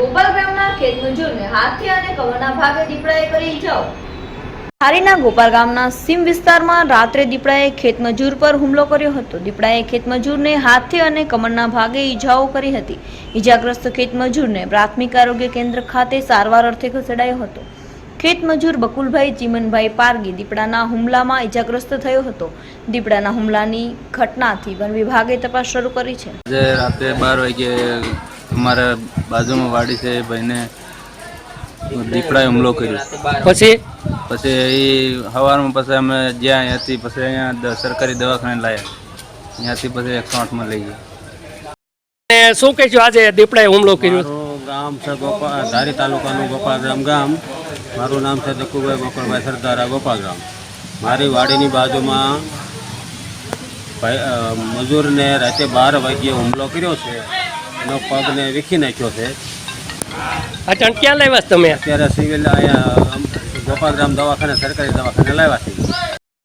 ગોપાલગ્રામના ખેતમજૂરને હાથથી અને કમરના ભાગે દીપડાએ કરી ઈજાઓ હારીના ગોપાલ ગામના સીમ વિસ્તારમાં રાત્રે દીપડાએ ખેતમજૂર પર હુમલો કર્યો હતો. દીપડાએ ખેતમજૂરને હાથથી અને કમરના ભાગે ઈજાઓ કરી હતી. ઈજાગ્રસ્ત ખેતમજૂરને પ્રાથમિક આરોગ્ય કેન્દ્ર ખાતે સારવાર અર્થે ખસેડાયો હતો. ખેતમજૂર બકુલભાઈ ચીમનભાઈ પારગી દીપડાના હુમલામાં ઈજાગ્રસ્ત થયો હતો. દીપડાના હુમલાની ઘટનાથી વન વિભાગે તપાસ શરૂ કરી છે. આજે રાતે બાર વાગે અમારા બાજુમાં વાડી છે એ ભાઈને દીપડાએ હુમલો કર્યો. પછી? પછી એ સવારમાં પછી અમે જ્યાં અહીંયાથી પછી અહીંયા સરકારી દવાખાને લાવ્યા અહીંયાથી પછી એકસો આઠમાં લઈ ગયા. શું શું કહેશું આજે દીપડાએ હુમલો કર્યો? ગામ છે ગોપાલ ધારી તાલુકાનું ગોપાલગ્રામ ગામ. મારું નામ છે દક્કુભાઈ ગોપાલભાઈ સરદારા ગોપાલગ્રામ. મારી વાડીની બાજુમાં મજૂરને રાતે બાર વાગ્યે હુમલો કર્યો છે. એનો પગને વીખી નાખ્યો છે. અચણ ક્યાં લાવ્યા છો તમે? અત્યારે સિવિલ અહીંયા ગોપાલગ્રામ દવાખાને સરકારી દવાખાને લાવ્યા છે.